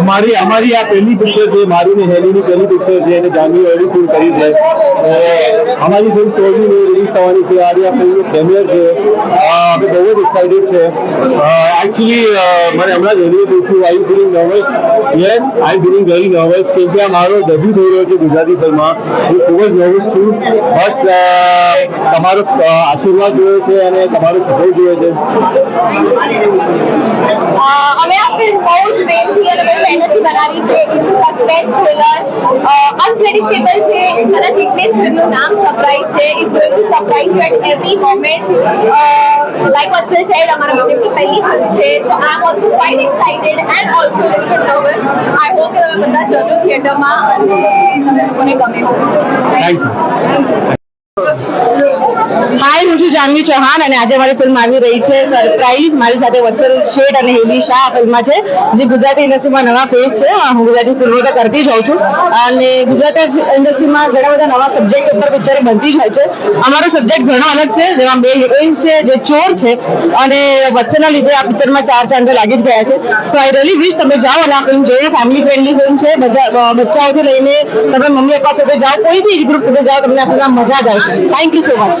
અમારી અમારી આ પહેલી પિક્ચર છે મારી ને હેલીની પહેલી પિક્ચર છે અને જાનવી ઓલરેડી ફિલ્મ કરી છે. અમારી ફિલ્મ સોળમી મે રિલીઝ થવાની છે આજે આ ફિલ્મનું પ્રીમિયર છે. અમે બહુ જ એક્સાઇટેડ છે. એકચ્યુઅલી મને હમણાં જ હેલીએ પૂછ્યું I feeling nervous yes I feeling very nervous કેમ કે આ મારો ડેબ્યુ થઈ રહ્યો છે ગુજરાતી ફિલ્મમાં હું ખૂબ જ નર્વસ છું. બસ તમારો આશીર્વાદ જોયો છે અને તમારો સપોર્ટ જોઈએ છે. અમે પ્રેમથી અને બહુ મહેનતથી બનાવી છે. ઇટ્સ સસ્પેન્સ થ્રિલર અનપ્રેડિક્ટેબલ છે. કદાચ એટલે જ ફિલ્મનું નામ સરપ્રાઈઝ છે. It's going to surprise you at every moment like Vatsal said અમારા બંનેની પહેલી ફિલ્મ છે. તો I am also quite excited and also little bit nervous I hope કે તમે બધા જજો થિયેટરમાં અને તમને ગમે. થેન્ક યુ હાય હું છું જાનવી ચૌહાણ અને આજે મારી ફિલ્મ આવી રહી છે. સરપ્રાઈઝ મારી સાથે વત્સલ શેઠ અને હેલી શાહ ફિલ્મમાં છે, જે ગુજરાતી ઇન્ડસ્ટ્રીમાં નવા ફેસ છે. હું ગુજરાતી ફિલ્મો તો કરતી જ હોઉં છું. અને ગુજરાતી ઇન્ડસ્ટ્રીમાં ઘણા બધા નવા સબ્જેક્ટ ઉપર પિક્ચર બનતી જ હોય છે. અમારો સબ્જેક્ટ ઘણો અલગ છે, જેમાં બે હિરોઈન્સ છે, જે ચોર છે, અને વત્સલના લીધે આ પિક્ચરમાં ચાર ચાંદો લાગી જ ગયા છે. સો આઈ રિયલી વિશ તમે જાઓ અને આ ફિલ્મ જોઈએ ફેમિલી ફ્રેન્ડલી ફિલ્મ છે. બચ્ચાઓથી લઈને તમે મમ્મી પપ્પા સાથે જાઓ. કોઈ બી ગ્રુપ સાથે જાઓ, તમને આ ફિલ્મમાં મજા જ આવશે. Thank you so much